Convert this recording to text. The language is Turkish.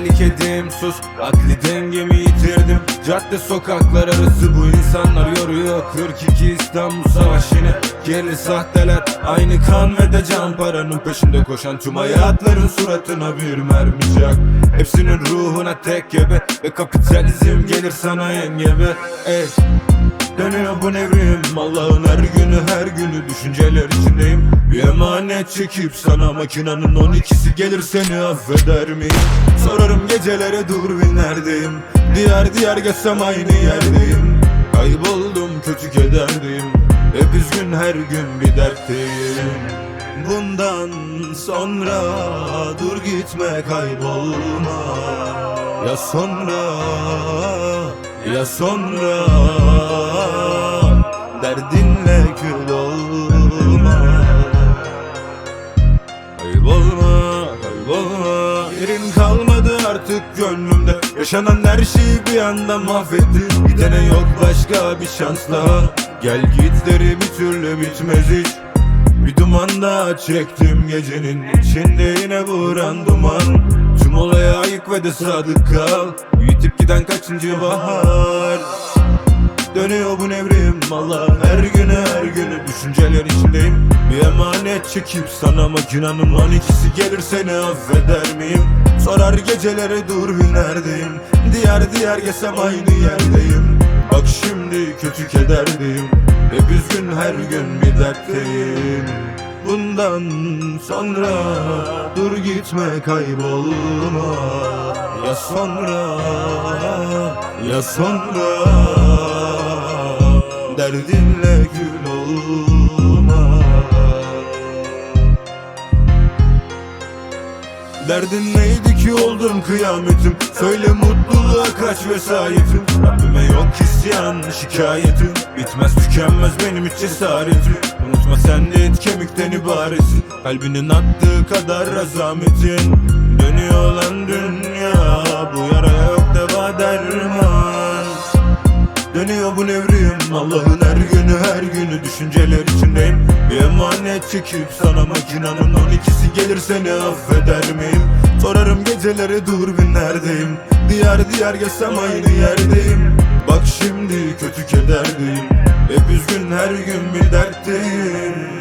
Tehlikedim sus. Akli dengemi yitirdim. Cadde sokaklar arası bu insanlar yoruyor. 42 İstanbul savaş yine Kirli sahteler. Aynı kan ve de can paranın peşinde koşan Tüm hayatların suratına bir mermi çak. Hepsinin ruhuna tek gebe Ve kapitalizm gelir sana engebe Ey Dönüyor bu nevrim Allah'ın her günü her günü düşünceler içindeyim. Bir emanet çekip sana makinanın 12'si gelir seni affeder miyim Sorarım gecelere dur bir neredeyim? Diğer diğer geçsem aynı yerdeyim. Kayboldum kötü kederdeyim Hep üzgün her gün bir dertteyim. Bundan sonra dur gitme kaybolma. Ya sonra ya sonra Derdinle kül olma. Kaybolma, kaybolma. Yerin kalmadı artık gönlümde. Yaşanan her şeyi bir anda mahvettin Gidene yok başka bir şans daha Gel gitleri bir türlü bitmez hiç. Bir duman daha çektim gecenin içinde. Yine vuran duman. Tüm olaya ayık ve de sadık kal. Yitip giden kaçıncı bahar Dönüyor bu nevrim Allah her günü her günü düşünceler içindeyim. Bir emanet çekip sana makinanın 12'si gelir seni affeder miyim? Sorar gecelere dur neredeyim? Diğer diğer geçsem aynı yerdeyim. Bak şimdi kötü kederdeyim Hep üzgün her gün bir dertteyim. Bundan sonra dur gitme kaybolma. Ya sonra ya sonra Derdinle gül olma Derdin neydi ki oldun kıyametim? Söyle mutluluğa kaç vesayetim. Rabbime yok isyan şikayetim. Bitmez tükenmez benim hiç cesaretim. Unutma sen de et kemikten ibaretsin. Kalbinin attığı kadar azametin Bu nevrim Allah'ın her günü her günü düşünceler içindeyim. Bir emanet çekip sana makinanın 12'si gelir seni affeder miyim? Sorarım gecelere dur bir neredeyim? Diğer diğer geçsem aynı yerdeyim. Bak şimdi kötü kederdeyim. Hep üzgün her gün bir dertteyim